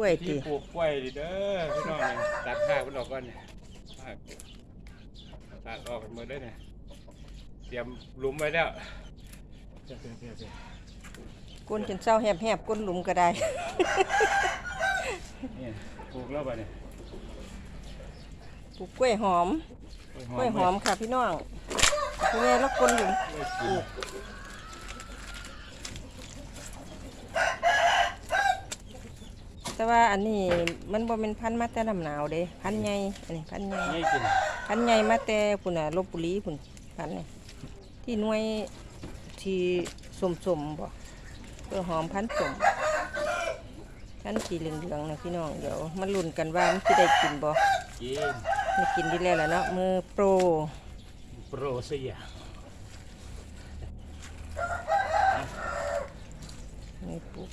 ล้วยที่ติปลูกกล้วยดิเด้อพี่น้องนี่ตัดข้าวมันออกก่อนเนี่ยรากตัดออกกันหมดเลยเนี่ยเตรียมหลุมไว้แล้วเพียเพียเพียเพียก้นจนเศร้าแหบๆก้นหลุมก็ได้ นี่ปลูกแล้วป่ะเนี่ยปลูกกล้วยหอม กล้วยหอมค่ะพี่น้องพี่แม่แล้วก้นหลุมกล้วยกิ แต่ว่าอันนี้มันบ่เป็นพันธุ์มาแต่ลำหนาวเด้พันธุ์ใหญ่อันนี้พันธุ์ใหญ่ไม่กินพันธุ์ใหญ่มาแต่พุ่นน่ะลบบุรีพุ่นพันธุ์นี่ที่หน่วยที่สมๆบ่กล้วยหอมพันธุ์สมพันธุ์สีเหลืองๆนะพี่น้องเดี๋ยวมาลุ้นกันว่ามันสิได้กินบ่กินไม่กินดีแล้วล่ะเนาะมือโปรโปรเซียนี่ปลูก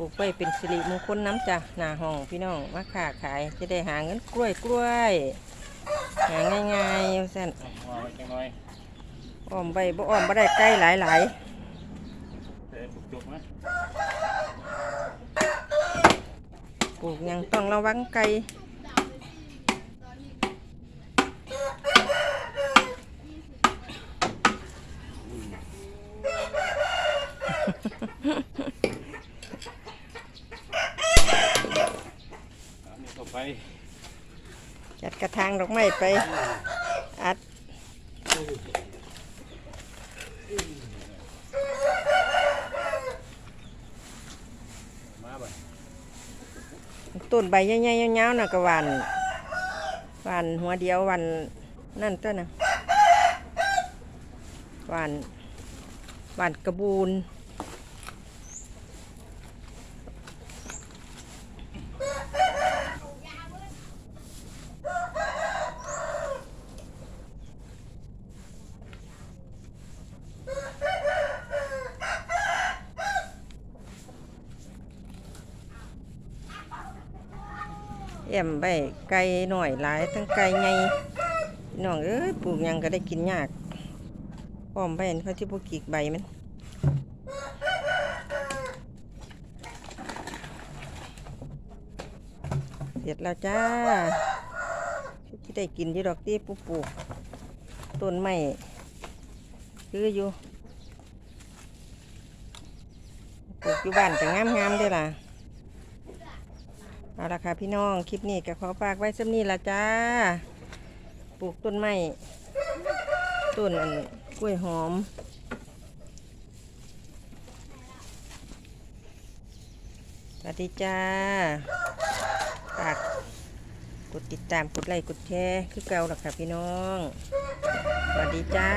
ปลูกไว้เป็นสิริมงคลน้ำจ้ะหน้าห้องพี่น้องมาค้าขายจะได้หาเงินกล้วยกล้วยหาง่ายๆว่าซั่นเอาไว้จังหน่อยอ้อมใบบ่อ้อมบ่ได้ใกล้หลายหลายปลูกยังต้องระวังไก่ เอานี่เข้า ไปจัดกระถางดอกไม้ไป อัดมาบ่ต้นใบใหญ่ๆยาวๆน่ะก็หวานหวานหัวเดียวหวานนั่นตัวน่ะหวานหวานกระบูน เอี่ยมใบไก่หน่อยหลายทั้งไก่ใหญ่น้องเอ้ยปลูกยังก็ได้กินยากพร้อมใบเขาที่พวกกีกใบมันเสร็จแล้วจ้าที่ได้กินยี่ดอกที่ปลูกปลูกต้นไม้คืออยู่ปลูกอยู่บ้านก็งามๆเด้ล่ะ เอาละค่ะพี่น้องคลิปนี้ก็ขอฝากไว้สักนี้ละจ้า ปลูกต้นไม้ต้นอันกล้วยหอม สวัสดีจ้าฝากกดติดตามกดไลค์กดแชร์คือเก่าละค่ะพี่น้อง สวัสดีจ้า